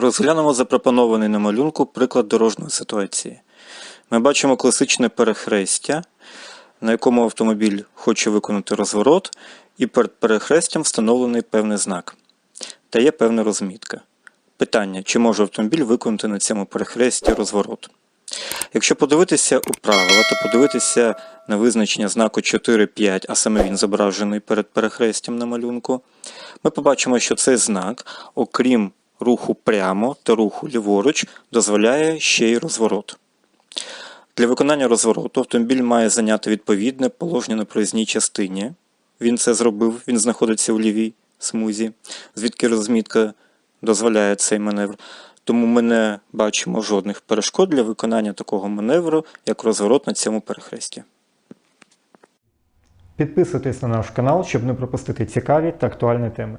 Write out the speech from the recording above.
Розглянемо запропонований на малюнку приклад дорожньої ситуації. Ми бачимо класичне перехрестя, на якому автомобіль хоче виконати розворот, і перед перехрестям встановлений певний знак. Та є певна розмітка. Питання, чи може автомобіль виконати на цьому перехресті розворот? Якщо подивитися у правила та подивитися на визначення знаку 4.5, а саме він зображений перед перехрестям на малюнку, ми побачимо, що цей знак, окрім руху прямо та руху ліворуч, дозволяє ще й розворот. Для виконання розвороту автомобіль має зайняти відповідне положення на проїзній частині. Він це зробив, він знаходиться у лівій смузі, звідки розмітка дозволяє цей маневр. Тому ми не бачимо жодних перешкод для виконання такого маневру, як розворот на цьому перехресті. Підписуйтесь на наш канал, щоб не пропустити цікаві та актуальні теми.